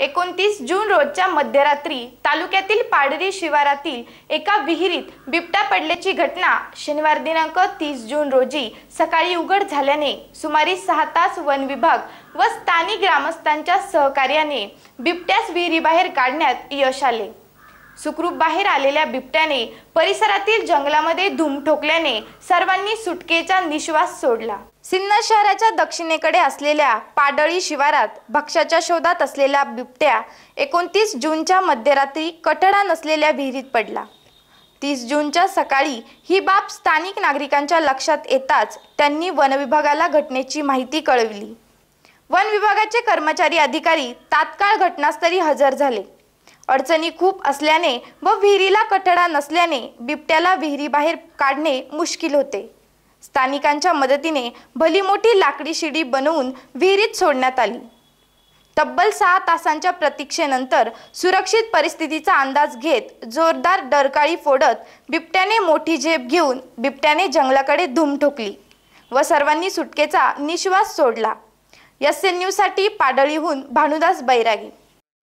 एकोणतीस जून रोजच्या मध्यरात्री तालुक्यातील पाडरी शिवारातील एका विहिरीत बिबट्या पडल्याची घटना शनिवार दिनांक तीस जून रोजी सकाळी उघड झाल्याने सुमारे सहा तास वन विभाग व स्थानिक ग्रामस्थांच्या सहकार्याने बिबट्यास विहिरीबाहेर काढण्यात यश आले. सुखरूप बाहेर आलेल्या बिबट्याने परिसरातील जंगलामध्ये धूम ठोकल्याने सर्वांनी सुटकेचा निश्वास सोडला. सिन्नर शहराच्या दक्षिणेकडे असलेल्या पाडळी शिवारात भक्ष्याच्या शोधात असलेला बिबट्या एकोणतीस जूनच्या मध्यरात्री कठडा नसलेल्या विहिरीत पडला. तीस जूनच्या सकाळी ही बाब स्थानिक नागरिकांच्या लक्षात येताच त्यांनी वनविभागाला घटनेची माहिती कळविली. वन विभागाचे कर्मचारी अधिकारी तात्काळ घटनास्थळी हजर झाले. अडचणी खूप असल्याने व विहिरीला कठडा नसल्याने बिबट्याला विहिरीबाहेर काढणे मुश्किल होते. स्थानिकांच्या मदतीने भली मोठी लाकडी शिडी बनवून विहिरीत सोडण्यात आली. तब्बल सहा तासांच्या प्रतीक्षेनंतर सुरक्षित परिस्थितीचा अंदाज घेत जोरदार डरकाळी फोडत बिबट्याने मोठी झेप घेऊन बिबट्याने जंगलाकडे धूम ठोकली व सर्वांनी सुटकेचा निश्वास सोडला. एस एन न्यूजसाठी पाडळीहून भानुदास बैरागी.